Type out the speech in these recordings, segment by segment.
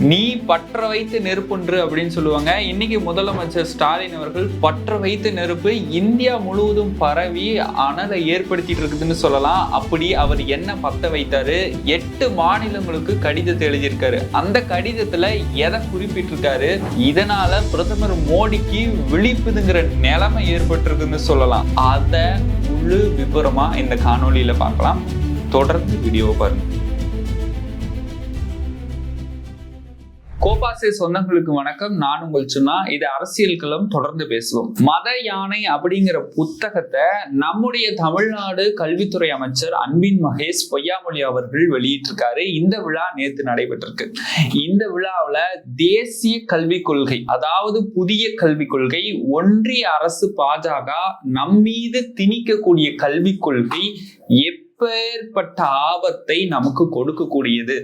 நீ பற்ற வைத்து நெருப்புன்று அப்படின்னு சொல்லுவாங்க. இன்னைக்கு முதலமைச்சர் ஸ்டாலின் அவர்கள் பற்ற வைத்து நெருப்பு இந்தியா முழுவதும் பரவி அனலை ஏற்படுத்திட்டு இருக்குதுன்னு சொல்லலாம். அப்படி அவர் என்ன பத்த வைத்தாரு? எட்டு மாநிலங்களுக்கு கடிதத்தை எழுதியிருக்காரு. அந்த கடிதத்துல எதை குறிப்பிட்டிருக்காரு? இதனால பிரதமர் மோடிக்கு விழிப்புதுங்கிற நிலைமை ஏற்பட்டிருக்குன்னு சொல்லலாம். அதை முழு விபரமா இந்த காணொலியில பார்க்கலாம். தொடர்ந்து வீடியோ பாருங்க. கோபாசே சொந்தங்களுக்கு வணக்கம். நான் உங்கள் சொன்னா இது அரசியல் களம். தொடர்ந்து பேசுவோம். மத யானை அப்படிங்கிற புத்தகத்தை நம்முடைய தமிழ்நாடு கல்வித்துறை அமைச்சர் அன்பின் மகேஷ் பொய்யாமொழி அவர்கள் வெளியிட்டிருக்காரு. இந்த விழா நேத்து நடைபெற்றிருக்கு. இந்த விழாவில் தேசிய கல்விக் கொள்கை அதாவது புதிய கல்விக் கொள்கை ஒன்றிய அரசு பாஜக நம்மீது திணிக்கக்கூடிய கல்விக் கொள்கை எப்பேற்பட்ட ஆபத்தை நமக்கு கொடுக்கக்கூடியது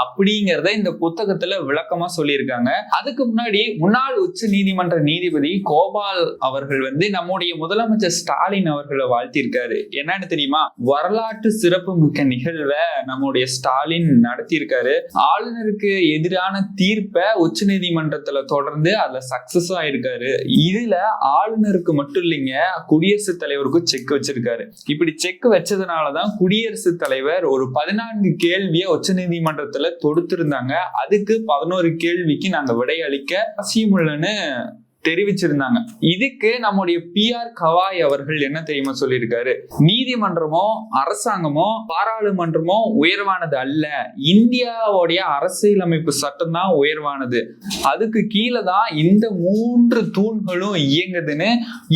அப்படிங்கிறத இந்த புத்தகத்துல விளக்கமா சொல்லியிருக்காங்க. அதுக்கு முன்னாடி முன்னாள் உச்ச நீதிமன்ற நீதிபதி கோபால் அவர்கள் வந்து நம்முடைய முதலமைச்சர் ஸ்டாலின் அவர்களை வாழ்த்தியிருக்காரு. என்னன்னு தெரியுமா? வரலாற்று சிறப்பு மிக்க நிகழ்வை நம்முடைய ஸ்டாலின் நடத்தியிருக்காரு. ஆளுநருக்கு எதிரான தீர்ப்பை உச்ச நீதிமன்றத்துல தொடர்ந்து அதுல சக்சஸ் ஆயிருக்காரு இதுல ஆளுநருக்கு மட்டும் இல்லைங்க குடியரசுத் தலைவருக்கும் செக் வச்சிருக்காரு. இப்படி செக் வச்சதுனாலதான் குடியரசுத் தலைவர் ஒரு பதினான்கு கேள்வியை உச்ச நீதிமன்றத்துல தொடுத்திருந்தாங்க. அதுக்கு பதினோரு கேள்விக்கு நாங்க விடையளிக்க அவசியமுள்ளன்னு தெரிவிச்சிருந்தாங்க. இதுக்கு நம்முடைய பி ஆர் கவாய் அவர்கள் என்ன தெரியுமா சொல்லியிருக்காரு? நீதிமன்றமோ அரசாங்கமோ பாராளுமன்றமோ உயர்வானது அல்ல. இந்தியாவுடைய அரசியலமைப்பு சட்டம் தான் உயர்வானது. அதுக்கு கீழே தான் இந்த மூன்று தூண்களும் இயங்குதுன்னு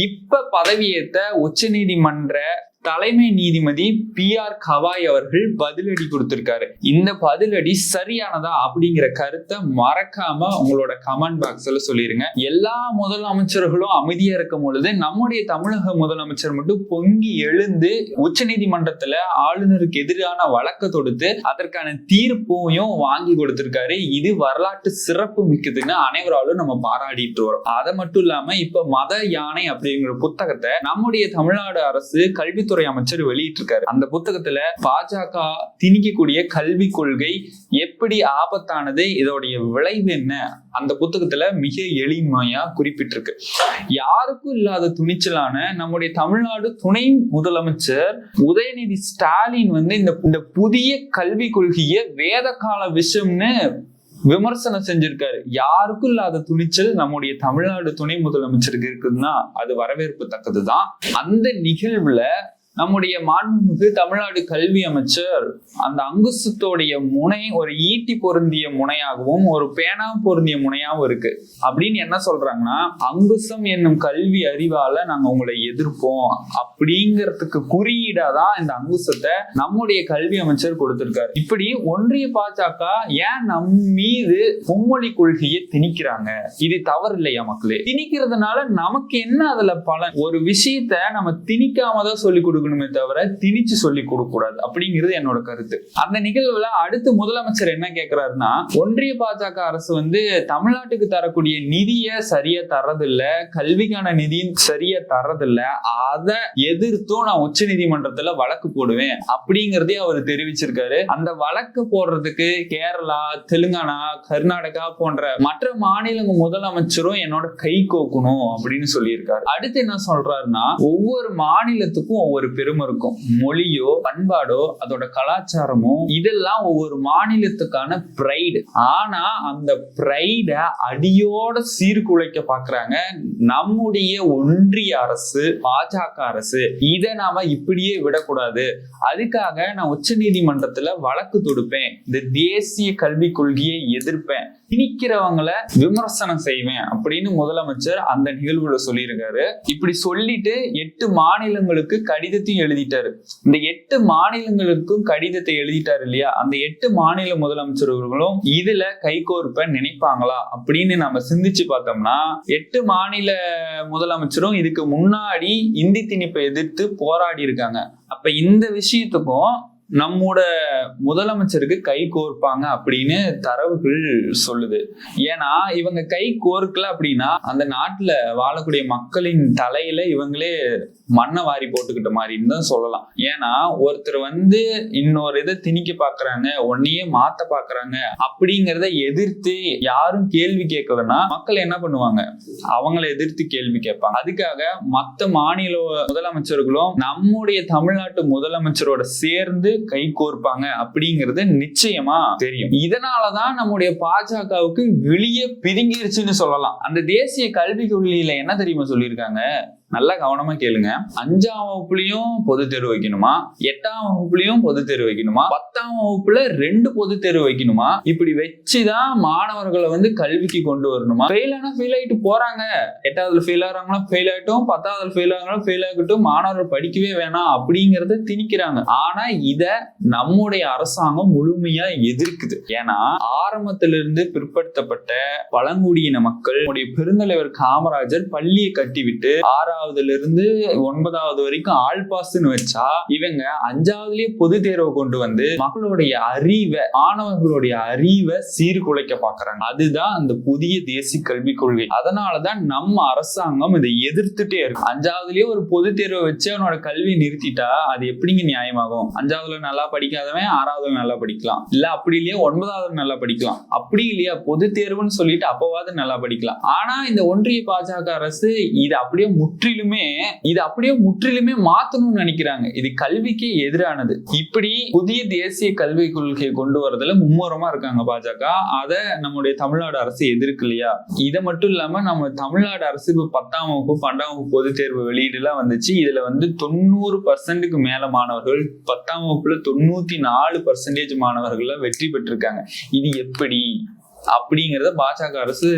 இப்ப பதவியேற்ற உச்ச நீதிமன்ற தலைமை நீதிபதி பி ஆர் கவாய் அவர்கள் பதிலடி கொடுத்திருக்காரு. இந்த பதிலடி சரியானதா அப்படிங்கிற கருத்தை மறக்காம உங்களோட கமெண்ட் பாக்ஸ்ல சொல்லிருங்க. எல்லா முதலமைச்சர்களும் அமைதியா இருக்கும் பொழுது நம்முடைய தமிழக முதலமைச்சர் மட்டும் பொங்கி எழுந்து உச்ச நீதிமன்றத்துல ஆளுநருக்கு எதிரான வழக்கு தொடுத்து அதற்கான தீர்ப்பையும் வாங்கி கொடுத்திருக்காரு. இது வரலாற்று சிறப்பு மிக்கதுன்னு அனைவராலும் நம்ம பாராட்டிட்டு வரோம். அதை மட்டும் இல்லாம இப்ப மத யானை அப்படிங்கிற புத்தகத்தை நம்முடைய தமிழ்நாடு அரசு கல்வித்துறை கல்வித்துறை அமைச்சர் வெளியிட்டிருக்காரு. அந்த புத்தகத்துல பாஜக திணிக்கக்கூடிய கல்வி கொள்கை எப்படி ஆபத்தானது இதோடைய விளைவு என்ன? அந்த புத்தகத்துல மிக எளிமையா குறிப்பிட்டிருக்கு. யாருக்கும் இல்லாத துணிச்சலான நம்முடைய தமிழ்நாடு துணை முதலமைச்சர் உதயநிதி ஸ்டாலின் வந்து இந்த இந்த புதிய கல்வி கொள்கையை வேத கால விஷயம்னு விமர்சனம் செஞ்சிருக்காரு. யாருக்கும் இல்லாத துணிச்சல் நம்முடைய தமிழ்நாடு துணை முதலமைச்சருக்கு இருக்குதுன்னா அது வரவேற்பு தக்கதுதான் அந்த நிகழ்வுல நம்முடைய மாண்புமிகு தமிழ்நாடு கல்வி அமைச்சர் அந்த அங்குசத்தோடைய முனை ஒரு ஈட்டி பொருந்திய முனையாகவும் ஒரு பேனா பொருந்திய முனையாகவும் இருக்கு. அப்படின்னு என்ன சொல்றாங்கன்னா அங்குசம் என்னும் கல்வி அறிவால நாங்க உங்களை எதிர்ப்போம் அப்படிங்கிறதுக்கு குறியீடா தான் இந்த அங்குசத்தை நம்முடைய கல்வி அமைச்சர் கொடுத்திருக்காரு. இப்படி ஒன்றிய பாஜக ஏன் நம் மீது மும்மொழி கொள்கையை திணிக்கிறாங்க? இது தவறு இல்லையா மக்களே? திணிக்கிறதுனால நமக்கு என்ன அதுல பலன்? ஒரு விஷயத்த நம்ம திணிக்காம தான் சொல்லி கொடுக்கணுமே தவிர திணிச்சு சொல்லி கொடுக்க கூடாது அப்படிங்கிறது என்னோட கருத்து. அந்த நிகழ்வுல அடுத்து முதலமைச்சர் என்ன கேட்கிறாருன்னா ஒன்றிய பாஜக அரசு வந்து தமிழ்நாட்டுக்கு தரக்கூடிய நிதியை சரியா தரதில்ல கல்விக்கான நிதியும் சரியா தரதில்ல அதை எதிர்த்தும் நான் உச்ச நீதிமன்றத்துல வழக்கு போடுவேன் அப்படிங்கறதே அவர் தெரிவிச்சிருக்காரு. அந்த வழக்கு போடுறதுக்கு கேரளா தெலுங்கானா கர்நாடகா போன்ற மற்ற மாநிலங்க முதலமைச்சரும் என்னோட கை கோக்கணும் அப்படின்னு சொல்லியிருக்காரு. அடுத்து என்ன சொல்றாருன்னா ஒவ்வொரு மாநிலத்துக்கும் ஒவ்வொரு பெருமை இருக்கும் மொழியோ பண்பாடோ அதோட கலாச்சாரமோ இதெல்லாம் ஒவ்வொரு மாநிலத்துக்கான பிரைடு ஆனா அந்த பிரைட அடியோட சீர்குலைக்க பாக்குறாங்க. நம்முடைய ஒன்றிய அரசு பாஜக அரசு இதை நாம இப்படியே விடக்கூடாது. அதுக்காக நான் உச்ச நீதிமன்றத்துல வழக்கு தொடுப்பேன். இந்த தேசிய கல்விக் கொள்கையை எதிர்ப்பேன். திணிக்கிறவங்களை விமர்சனம் செய்வேன் அப்படின்னு முதலமைச்சர் அந்த நிகழ்வுல சொல்லியிருக்காரு. இப்படி சொல்லிட்டு எட்டு மாநிலங்களுக்கு கடிதத்தையும் எழுதிட்டாரு. இந்த எட்டு மாநிலங்களுக்கும் கடிதத்தை எழுதிட்டாரு இல்லையா? அந்த எட்டு மாநில முதலமைச்சர்களும் இதுல கைகோர்ப்ப நினைப்பாங்களா அப்படின்னு நம்ம சிந்திச்சு பார்த்தோம்னா எட்டு மாநில முதலமைச்சரும் இதுக்கு முன்னாடி இந்தி திணிப்பை எதிர்த்து போராடி இருக்காங்க. அப்ப இந்த விஷயத்துக்கும் நம்மோட முதலமைச்சருக்கு கை கோர்ப்பாங்க அப்படின்னு தரவுகள் சொல்லுது. ஏன்னா இவங்க கை கோர்க்கல அப்படின்னா அந்த நாட்டுல வாழக்கூடிய மக்களின் தலையில இவங்களே மண்ணை வாரி போட்டுக்கிட்ட மாதிரின்னு தான் சொல்லலாம். ஏன்னா ஒருத்தர் வந்து இன்னொரு இதை திணிக்க பாக்குறாங்க ஒன்னையே மாத்த பாக்குறாங்க அப்படிங்கிறத எதிர்த்து யாரும் கேள்வி கேட்கலன்னா மக்கள் என்ன பண்ணுவாங்க? அவங்கள எதிர்த்து கேள்வி கேட்பாங்க. அதுக்காக மத்த மாநில முதலமைச்சர்களும் நம்முடைய தமிழ்நாட்டு முதலமைச்சரோட சேர்ந்து கை கோர்ப்பாங்க அப்படிங்கிறது நிச்சயமா தெரியும். இதனாலதான் நம்முடைய பாஜகவுக்கு வெளியே பிதுங்கிருச்சுன்னு சொல்லலாம். அந்த தேசிய கல்வி கொள்கையில என்ன தெரியுமா சொல்லியிருக்காங்க? நல்லா கவனமா கேளுங்க. அஞ்சாம் வகுப்புலயும் பொது தேர்வு வைக்கணுமா? எட்டாம் வகுப்புலயும் பொது தேர்வு வைக்கணுமா? பத்தாம் வகுப்புல ரெண்டு பொது தேர்வு வைக்கணுமா? இப்படி வச்சுதான் மாணவர்களை வந்து கல்விக்கு கொண்டு வரணுமா? ஃபெயில் ஆனா ஃபெயில் ஆயிட்டு போறாங்க. எட்டாவதுல ஃபெயில் ஆகிறாங்களா? ஃபெயில் ஆகட்டும். பத்தாவதுல ஃபெயில் ஆகிறாங்களா? ஃபெயில் ஆகட்டும். மாணவர்கள் படிக்கவே வேணாம் அப்படிங்கறத திணிக்கிறாங்க. ஆனா இத நம்முடைய அரசாங்கம் முழுமையா எதிர்க்குது. ஏன்னா ஆரம்பத்திலிருந்து பிற்படுத்தப்பட்ட பழங்குடியின மக்கள் பெருந்தலைவர் காமராஜர் பள்ளியை கட்டிவிட்டு ஆறாவது ஆறாவதுல இருந்து ஒன்பதாவது வரைக்கும் ஆல் பாஸ்ன்னு வச்சா இவங்க அஞ்சாவதுலயே பொது தேர்வை கொண்டு வந்து மக்களுடைய அறிவை மாணவர்களுடைய அறிவை சீர்குலைக்க பாக்குறாங்க. அதுதான் அந்த புதிய தேசிய கல்விக் கொள்கை. அதனாலதான் நம்ம அரசாங்கம் இதை எதிர்த்துட்டே இருக்கு. அஞ்சாவதுலயே ஒரு பொது தேர்வை வச்சு அவனோட கல்வி நிறுத்திட்டா அது எப்படிங்க நியாயமாகும்? அஞ்சாவதுல நல்லா படிக்காதவன் ஆறாவதுல நல்லா படிக்கலாம். இல்ல அப்படி இல்லையா ஒன்பதாவது நல்லா படிக்கலாம். அப்படி இல்லையா பொது தேர்வுன்னு சொல்லிட்டு அப்பவாது நல்லா படிக்கலாம். ஆனா இந்த ஒன்றிய பாஜக அரசு இதை அப்படியே முற்றி முற்றிலுமே இது அப்படியே முற்றிலுமே மாத்தணும்னு நினைக்கிறாங்க. இது கல்விக்கு எதிரானது. இப்படி புதிய தேசிய கல்விக் கொள்கையை கொண்டு வரதுல மும்முரமா இருக்காங்க பாஜக. அதை நம்முடைய தமிழ்நாடு அரசு எதிர்க்கு இல்லையா? இதை மட்டும் இல்லாம நம்ம தமிழ்நாடு அரசு இப்ப பத்தாம் வகுப்பு பன்னெண்டாம் வகுப்பு பொதுத் தேர்வு வெளியீடுலாம் வந்துச்சு. இதுல வந்து தொண்ணூறு பர்சன்ட்டுக்கு மேல மாணவர்கள் பத்தாம் வகுப்புல தொண்ணூத்தி நாலு பர்சன்டேஜ் மாணவர்கள் வெற்றி பெற்றிருக்காங்க. இது எப்படி? அப்படிங்கிறத பாஜக அரசு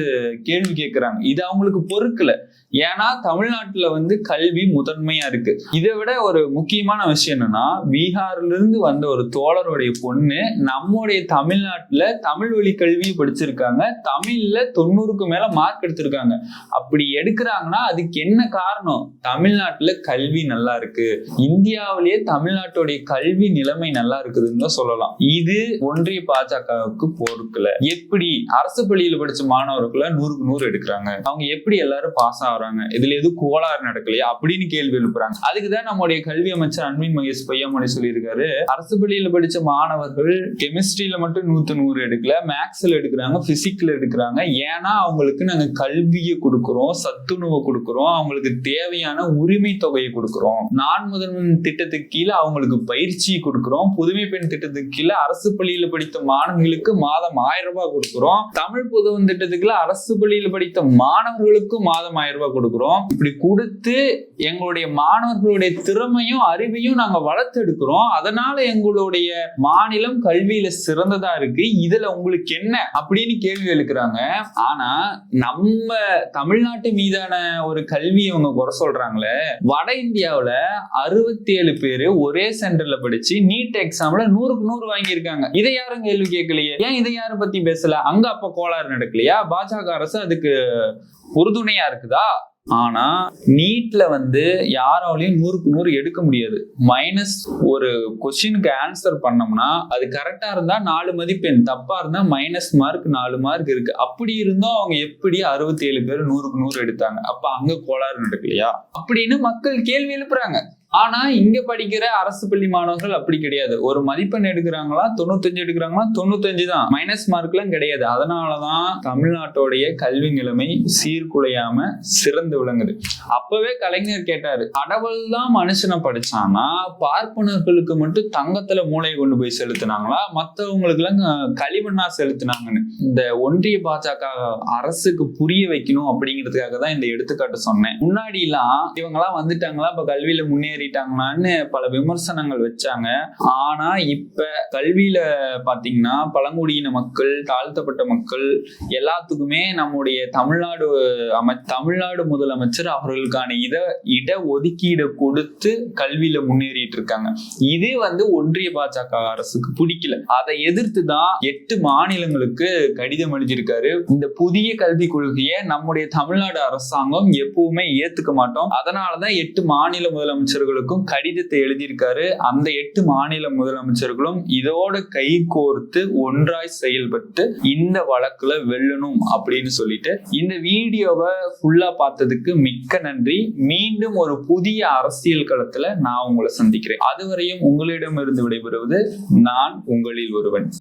கேள்வி கேட்கிறாங்க இது அவங்களுக்கு பொறுக்கல. ஏன்னா தமிழ்நாட்டுல வந்து கல்வி முதன்மையா இருக்கு. இதை விட ஒரு முக்கியமான விஷயம் என்னன்னா பீகார்ல இருந்து வந்த ஒரு தோழருடைய பொண்ணு நம்முடைய தமிழ்நாட்டுல தமிழ் வழி கல்வியை படிச்சிருக்காங்க. தமிழ்ல தொண்ணூறுக்கு மேல மார்க் எடுத்திருக்காங்க. அப்படி எடுக்கிறாங்கன்னா அதுக்கு என்ன காரணம்? தமிழ்நாட்டுல கல்வி நல்லா இருக்கு. இந்தியாவிலேயே தமிழ்நாட்டுடைய கல்வி நிலைமை நல்லா இருக்குதுன்னு தான் சொல்லலாம். இது ஒன்றிய பாஜகவுக்கு பொறுக்கல. எப்படி அரசு பள்ளியில் படிச்ச மாணவர்களை நூறுக்கு நூறு எடுக்கிறாங்க. அவங்க எப்படி எல்லாரும் பாஸ் ஆகுறாங்க? இதுல எதுவும் கோளாறு நடக்கலையா? அப்படின்னு கேள்வி எழுப்புறாங்க. அதுக்குதான் நம்முடைய கல்வி அமைச்சர் அன்பின் மகேஷ் பொய்யாமொழி சொல்லியிருக்காரு. அரசு பள்ளியில படிச்ச மாணவர்கள் கெமிஸ்ட்ரியில மட்டும் நூத்து நூறு எடுக்கல. மேக்ஸ்ல எடுக்கிறாங்க பிசிக்ஸ்ல எடுக்கிறாங்க. ஏன்னா அவங்களுக்கு நாங்க கல்வியை கொடுக்குறோம் சத்துணவை கொடுக்குறோம். அவங்களுக்கு தேவையான உரிமை தொகையை கொடுக்குறோம். நான் முதல்வன் திட்டத்துக்கு கீழே அவங்களுக்கு பயிற்சி கொடுக்குறோம். புதுமை பெண் திட்டத்துக்கு கீழே அரசு பள்ளியில் படித்த மாணவர்களுக்கு மாதம் ஆயிரம் ரூபாய் கொடுக்குறோம். தமிழ் புதுவன் திட்டத்துக்குள்ள அரசு பள்ளியில் படித்த மாணவர்களுக்கும் மாதம் ஆயிரம் ரூபாய் கொடுக்குறோம். இப்படி கொடுத்து எங்களுடைய மாணவர்களுடைய திறமையும் அறிவையும் நாங்க வளர்த்தெடுக்கிறோம் அதனால எங்களுடைய மாநிலம் கல்வியில சிறந்ததா இருக்கு. இதுல உங்களுக்கு என்ன அப்படின்னு கேள்வி எழுக்கிறாங்க. ஆனா நம்ம தமிழ்நாட்டு மீதான ஒரு கல்வி இவங்க குறை சொல்றாங்களே. வட இந்தியாவில அறுபத்தி ஏழு பேரு ஒரே சென்டர்ல படிச்சு நீட் எக்ஸாம்ல நூறுக்கு நூறு வாங்கியிருக்காங்க. இதை யாரும் கேள்வி கேட்கலையே? ஏன் இதை யாரை பத்தி பேசல? அங்க அப்ப கோளாறு நடக்கலையா? பாஜக அரசு அதுக்கு உறுதுணையா இருக்குதா? ஆனா நீட்ல வந்து யாராலையும் நூறுக்கு நூறு எடுக்க முடியாது. மைனஸ் ஒரு கொஸ்டினுக்கு ஆன்சர் பண்ணோம்னா அது கரெக்டா இருந்தா நாலு மதிப்பெண் தப்பா இருந்தா மைனஸ் மார்க் நாலு மார்க் இருக்கு. அப்படி இருந்தும் அவங்க எப்படி அறுபத்தி ஏழு பேர் நூறுக்கு நூறு எடுத்தாங்க? அப்ப அங்க கோளாறு நடக்கலையா? அப்படின்னு மக்கள் கேள்வி எழுப்புறாங்க. ஆனா இங்க படிக்கிற அரசு பள்ளி மாணவர்கள் அப்படி கிடையாது. ஒரு மதிப்பெண் எடுக்கிறாங்களா தொண்ணூத்தஞ்சு எடுக்கிறாங்களா தொண்ணூத்தஞ்சு தான். மைனஸ் மார்க்லாம் கிடையாது. அதனாலதான் தமிழ்நாட்டோடைய கல்வி நிலைமை சீர்குலையாம சிறந்து விளங்குது. அப்பவே கலைஞர் கேட்டாரு கடவுள் தான் மனுஷனை படிச்சானா பார்ப்பனர்களுக்கு மட்டும் தங்கத்துல மூளையை கொண்டு போய் செலுத்தினாங்களா? மத்தவங்களுக்கு எல்லாம் களிமண்ணா செலுத்தினாங்கன்னு. இந்த ஒன்றிய பாஜக அரசுக்கு புரிய வைக்கணும் அப்படிங்கிறதுக்காக தான் இந்த எடுத்துக்காட்டு சொன்னேன். முன்னாடி எல்லாம் இவங்க எல்லாம் வந்துட்டாங்களா இப்ப கல்வியில சொல்லிட்டாங்களான்னு பல விமர்சனங்கள் வச்சாங்க. ஆனா இப்ப கல்வியில பாத்தீங்கன்னா பழங்குடியின மக்கள் தாழ்த்தப்பட்ட மக்கள் எல்லாத்துக்குமே நம்முடைய தமிழ்நாடு அமை தமிழ்நாடு முதலமைச்சர் அவர்களுக்கான இத இட ஒதுக்கீடு கொடுத்து கல்வியில முன்னேறிட்டு இருக்காங்க இது வந்து ஒன்றிய பாஜக அரசுக்கு பிடிக்கல. அதை எதிர்த்து தான் எட்டு மாநிலங்களுக்கு கடிதம் எழுதியிருக்காரு. இந்த புதிய கல்விக் கொள்கையை நம்முடைய தமிழ்நாடு அரசாங்கம் எப்பவுமே ஏத்துக்க மாட்டோம். அதனாலதான் எட்டு மாநில முதலமைச்சர்கள் முதலமைச்சர்களுக்கும் கடிதத்தை எழுதியிருக்காரு. அந்த எட்டு மாநில முதலமைச்சர்களும் இதோட கை கோர்த்து ஒன்றாய் செயல்பட்டு இந்த வழக்குல வெல்லணும் அப்படின்னு சொல்லிட்டு இந்த வீடியோவை ஃபுல்லா பார்த்ததுக்கு மிக்க நன்றி. மீண்டும் ஒரு புதிய அரசியல் களத்துல நான் உங்களை சந்திக்கிறேன். அதுவரையும் உங்களிடமிருந்து விடைபெறுவது நான் உங்களில் ஒருவன்.